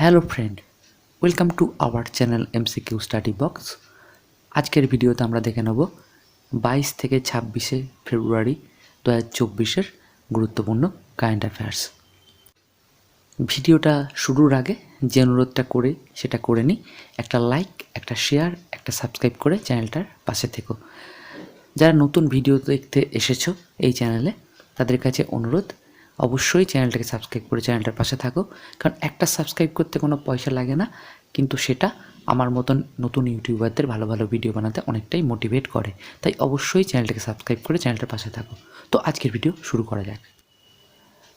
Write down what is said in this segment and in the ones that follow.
Hello friend welcome to our channel MCQ study box আজকের ভিডিওতে আমরা দেখে নেব বাইশ থেকে ছাব্বিশে ফেব্রুয়ারি দু হাজার চব্বিশের গুরুত্বপূর্ণ কারেন্ট অ্যাফেয়ার্স ভিডিওটা শুরুর আগে যে অনুরোধটা করে সেটা করে নিই, একটা লাইক একটা শেয়ার একটা সাবস্ক্রাইব করে চ্যানেলটার পাশে থেকো। যারা নতুন ভিডিও দেখতে এসেছ এই চ্যানেলে তাদের কাছে অনুরোধ অবশ্যই চ্যানেলটাকে সাবস্ক্রাইব করে চ্যানেলটার পাশে থাকো। কারণ একটা সাবস্ক্রাইব করতে কোনো পয়সা লাগে না, কিন্তু সেটা আমার মতন নতুন ইউটিউবারদের ভালো ভালো ভিডিও বানাতে অনেকটাই মোটিভেট করে। তাই অবশ্যই চ্যানেলটাকে সাবস্ক্রাইব করে চ্যানেলটার পাশে থাকো। তো আজকের ভিডিও শুরু করা যাক।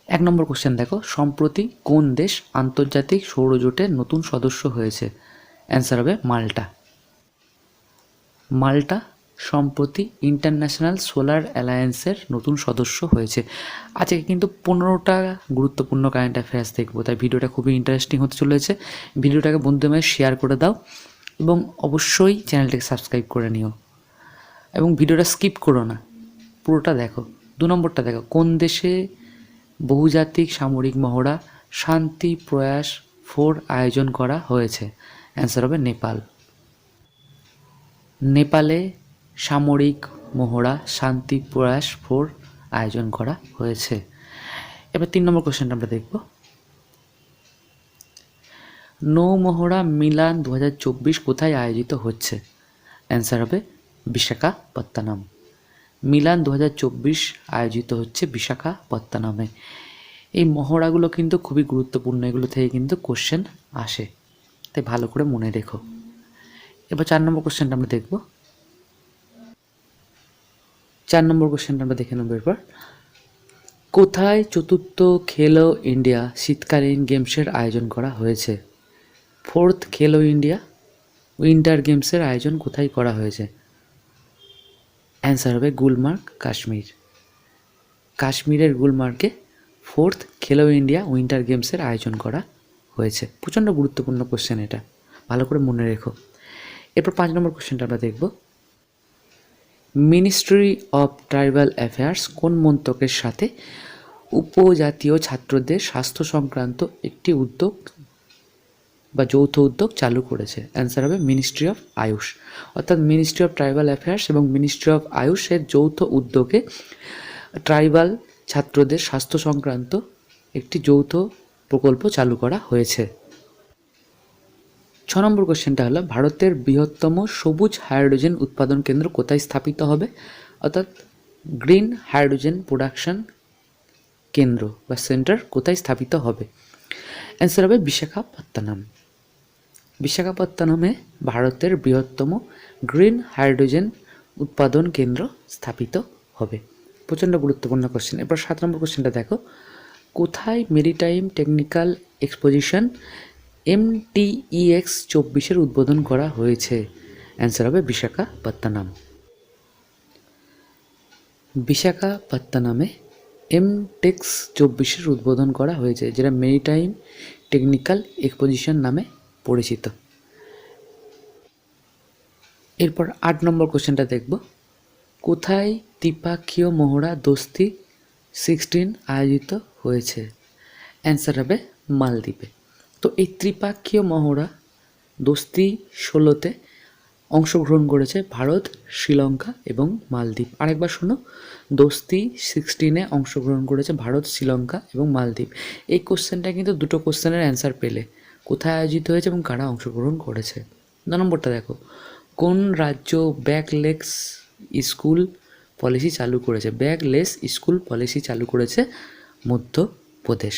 এক নম্বর কোশ্চেন দেখো, সম্প্রতি কোন দেশ আন্তর্জাতিক সৌরজোটের নতুন সদস্য হয়েছে? অ্যান্সার হবে মাল্টা। মাল্টা সম্প্রতি ইন্টারন্যাশনাল সোলার অ্যালায়েন্সের নতুন সদস্য হয়েছে। আজকে কিন্তু পনেরোটা গুরুত্বপূর্ণ কারেন্ট অ্যাফেয়ার্স দেখব। তাই ভিডিওটা খুবই ইন্টারেস্টিং হতে চলেছে। ভিডিওটাকে বন্ধুদের শেয়ার করে দাও এবং অবশ্যই চ্যানেলটাকে সাবস্ক্রাইব করে নিও। এবং ভিডিওটা স্কিপ করো না। পুরোটা দেখো। দু নম্বরটা দেখো। কোন দেশে বহুজাতিক সামরিক মহড়া শান্তি প্রয়াস ফোর আয়োজন করা হয়েছে? অ্যান্সার হবে নেপাল। নেপালে সামরিক মহড়া, শান্তি প্রয়াস ফোর আয়োজন করা হয়েছে। এবার তিন নম্বর কোশ্চেনটা আমরা দেখব। নৌ মহড়া মিলান দু হাজার চব্বিশ কোথায় আয়োজিত হচ্ছে? অ্যান্সার হবে বিশাখাপত্তনম। মিলান দু হাজার চব্বিশ আয়োজিত হচ্ছে বিশাখাপত্তনমে। এই মহড়াগুলো কিন্তু খুবই গুরুত্বপূর্ণ, এগুলো থেকে কিন্তু কোশ্চেন আসে। তাই ভালো করে মনে রেখো। এবার চার নম্বর কোশ্চেনটা আমরা দেখব। চার নম্বর কোশ্চেনটা আমরা দেখে নেব এরপর। কোথায় চতুর্থ খেলো ইন্ডিয়া শীতকালীন গেমসের আয়োজন করা হয়েছে? ফোর্থ খেলো ইন্ডিয়া উইন্টার গেমসের আয়োজন কোথায় করা হয়েছে? অ্যান্সার হবে গুলমার্গ, কাশ্মীর। কাশ্মীরের গুলমার্গে ফোর্থ খেলো ইন্ডিয়া উইন্টার গেমসের আয়োজন করা হয়েছে। প্রচণ্ড গুরুত্বপূর্ণ কোশ্চেন এটা। ভালো করে মনে রেখো। এরপর পাঁচ নম্বর কোশ্চেনটা আমরা দেখব। মিনিস্ট্রি অফ ট্রাইবাল অ্যাফেয়ার্স কোন মন্ত্রকের সাথে উপজাতীয় ছাত্রদের স্বাস্থ্য সংক্রান্ত একটি উদ্যোগ বা যৌথ উদ্যোগ চালু করেছে? অ্যান্সার হবে মিনিস্ট্রি অফ আয়ুষ অর্থাৎ মিনিস্ট্রি অফ ট্রাইবাল অ্যাফেয়ার্স এবং মিনিস্ট্রি অফ আয়ুষের যৌথ উদ্যোগে ট্রাইবাল ছাত্রদের স্বাস্থ্য সংক্রান্ত একটি যৌথ প্রকল্প চালু করা হয়েছে। ছ নম্বর কোশ্চেনটা হলো, ভারতের বৃহত্তম সবুজ হাইড্রোজেন উৎপাদন কেন্দ্র কোথায় স্থাপিত হবে? অর্থাৎ গ্রিন হাইড্রোজেন প্রোডাকশন কেন্দ্র বা সেন্টার কোথায় স্থাপিত হবে? অ্যান্সার হবে বিশাখাপত্তনম। বিশাখাপত্তনমে ভারতের বৃহত্তম গ্রিন হাইড্রোজেন উৎপাদন কেন্দ্র স্থাপিত হবে। প্রচণ্ড গুরুত্বপূর্ণ কোশ্চেন। এরপর সাত নম্বর কোশ্চেনটা দেখো, কোথায় মেরিটাইম টেকনিক্যাল এক্সপোজিশন এমটিইএক্স চব্বিশের উদ্বোধন করা হয়েছে। অ্যান্সার হবে বিশাখাপত্তনম। বিশাখাপত্তনমে এমটেক্স চব্বিশের উদ্বোধন করা হয়েছে, যেটা মেরিটাইম টেকনিক্যাল এক্সপোজিশন নামে পরিচিত। এরপর আট নম্বর কোশ্চেনটা দেখব। কোথায় ত্রিপাক্ষীয় মহড়া দোস্তি সিক্সটিন আয়োজিত হয়েছে? অ্যান্সার হবে মালদ্বীপে। তো এই ত্রিপাক্ষীয় মহড়া দোস্তি ষোলোতে অংশগ্রহণ করেছে ভারত, শ্রীলঙ্কা এবং মালদ্বীপ। আরেকবার শোনো, দোস্তি সিক্সটিনে অংশগ্রহণ করেছে ভারত, শ্রীলঙ্কা এবং মালদ্বীপ। এই কোশ্চেনটা কিন্তু দুটো কোশ্চেনের অ্যান্সার পেলে। কোথায় আয়োজিত হয়েছে এবং কারা অংশগ্রহণ করেছে? দু নম্বরটা দেখো। কোন রাজ্য ব্যাকলেস স্কুল পলিসি চালু করেছে? ব্যাকলেস স্কুল পলিসি চালু করেছে মধ্যপ্রদেশ।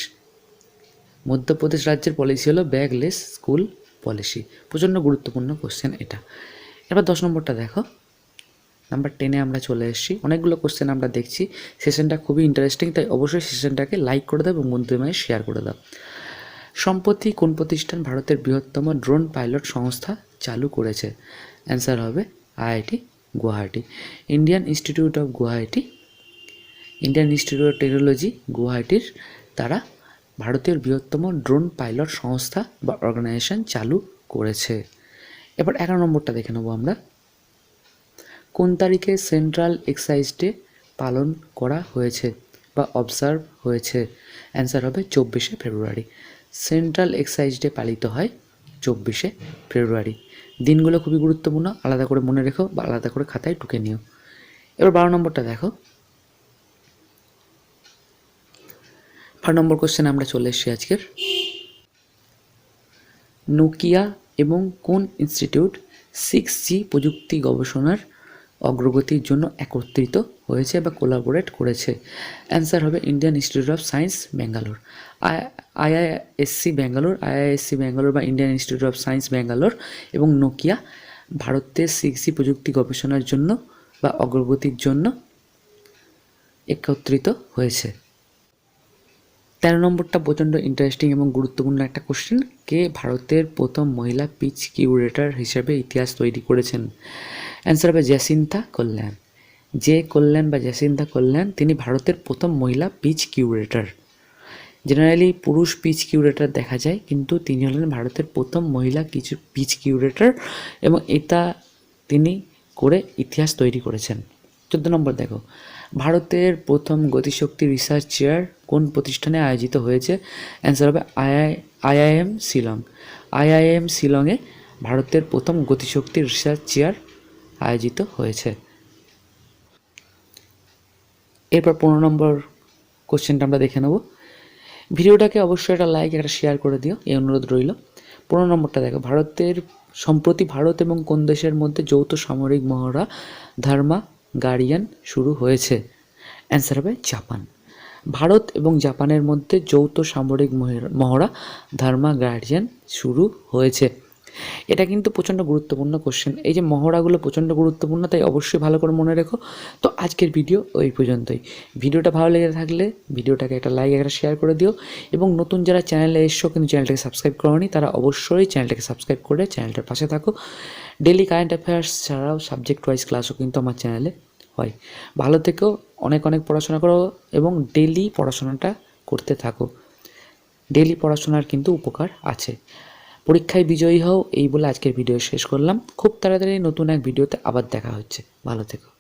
মধ্যপ্রদেশ রাজ্যের পলিসি হলো ব্যাগলেস স্কুল পলিসি প্রচণ্ড গুরুত্বপূর্ণ কোশ্চেন এটা। এবার দশ নম্বরটা দেখো। নাম্বার টেনে আমরা চলে এসেছি। অনেকগুলো কোশ্চেন আমরা দেখছি। সেশনটা খুবই ইন্টারেস্টিং তাই অবশ্যই সেশনটাকে লাইক করে দাও এবং বন্ধুদের শেয়ার করে দাও। সম্প্রতি কোন প্রতিষ্ঠান ভারতের বৃহত্তম ড্রোন পাইলট সংস্থা চালু করেছে? অ্যান্সার হবে IIT Guwahati. Indian institute of Guwahati Indian institute of technology গুয়াহাটির তারা ভারতের বৃহত্তম ড্রোন পাইলট সংস্থা বা অর্গানাইজেশন চালু করেছে। এবার এগারো নম্বরটা দেখে নেব আমরা। কোন তারিখে সেন্ট্রাল এক্সাইজ ডে পালন করা হয়েছে বা অবজার্ভ হয়েছে? অ্যান্সার হবে চব্বিশে ফেব্রুয়ারি। সেন্ট্রাল এক্সাইজ ডে পালিত হয় চব্বিশে ফেব্রুয়ারি। দিনগুলো খুবই গুরুত্বপূর্ণ, আলাদা করে মনে রেখো বা আলাদা করে খাতায় টুকে নিও। এবার বারো নম্বরটা দেখো। বারো নম্বর কোশ্চেন আমরা চলে এসেছি আজকের। নোকিয়া এবং কোন ইনস্টিটিউট সিক্স জি প্রযুক্তি গবেষণার অগ্রগতির জন্য একত্রিত হয়েছে বা কোলাবোরেট করেছে? অ্যান্সার হবে Indian institute of science Bangalore I IISc Bangalore IISc Bangalore বা Indian institute of science Bangalore এবং নোকিয়া ভারতের সিক্স জি প্রযুক্তি গবেষণার জন্য বা অগ্রগতির জন্য একত্রিত হয়েছে। তেরো নম্বরটা প্রচণ্ড ইন্টারেস্টিং এবং গুরুত্বপূর্ণ একটা কোশ্চেন কে ভারতের প্রথম মহিলা পিচ কিউরেটর হিসেবে ইতিহাস তৈরি করেছেন? অ্যান্সার হবে জ্যাসিন্থা কল্যাণ যে কল্যাণ বা জ্যাসিন্থা কল্যাণ তিনি ভারতের প্রথম মহিলা পিচ কিউরেটর জেনারেলি পুরুষ পিচ কিউরেটর দেখা যায়, কিন্তু তিনি হলেন ভারতের প্রথম মহিলা কিছু পিচ কিউরেটর এবং এটা তিনি করে ইতিহাস তৈরি করেছেন। চোদ্দ নম্বর দেখো। ভারতের প্রথম গতিশক্তি রিসার্চ চেয়ার কোন প্রতিষ্ঠানে আয়োজিত হয়েছে? অ্যান্সার হবে আইআই আইআইএম শিলং। আইআইএম শিলংয়ে ভারতের প্রথম গতিশক্তি রিসার্চ চেয়ার আয়োজিত হয়েছে। এরপর পনেরো নম্বর কোশ্চেনটা আমরা দেখে নেব। ভিডিওটাকে অবশ্যই একটা লাইক একটা শেয়ার করে দিও। এই অনুরোধ রইল। পনেরো নম্বরটা দেখো। ভারতের, সম্প্রতি ভারত এবং কোন দেশের মধ্যে যৌথ সামরিক মহড়া, ধর্মা গার্ডিয়ান শুরু হয়েছে। অ্যান্সার হবে জাপান। ভারত এবং জাপানের মধ্যে যৌথ সামরিক মহড়া ধর্মা গার্ডিয়ান শুরু হয়েছে। এটা কিন্তু প্রচণ্ড গুরুত্বপূর্ণ কোশ্চেন এই যে মহড়াগুলো প্রচণ্ড গুরুত্বপূর্ণ, তাই অবশ্যই ভালো করে মনে রেখো। তো আজকের ভিডিও ওই পর্যন্তই। ভিডিওটা ভালো লেগে থাকলে ভিডিওটাকে একটা লাইক একটা শেয়ার করে দিও। এবং নতুন যারা চ্যানেলে এসছো কিন্তু চ্যানেলটাকে সাবস্ক্রাইব করোনি, তারা অবশ্যই চ্যানেলটাকে সাবস্ক্রাইব করে চ্যানেলটার পাশে থাকো। ডেলি কারেন্ট অ্যাফেয়ার্স ছাড়াও সাবজেক্ট ওয়াইজ ক্লাসও কিন্তু আমার চ্যানেলে হয়। ভালো থেকেও অনেক অনেক পড়াশোনা করো এবং ডেলি পড়াশোনাটা করতে থাকো। ডেলি পড়াশোনার কিন্তু উপকার আছে। পরীক্ষায় বিজয়ী হও, এই বলে আজকের ভিডিও শেষ করলাম। খুব তাড়াতাড়ি নতুন এক ভিডিওতে আবার দেখা হচ্ছে। ভালো থেকো।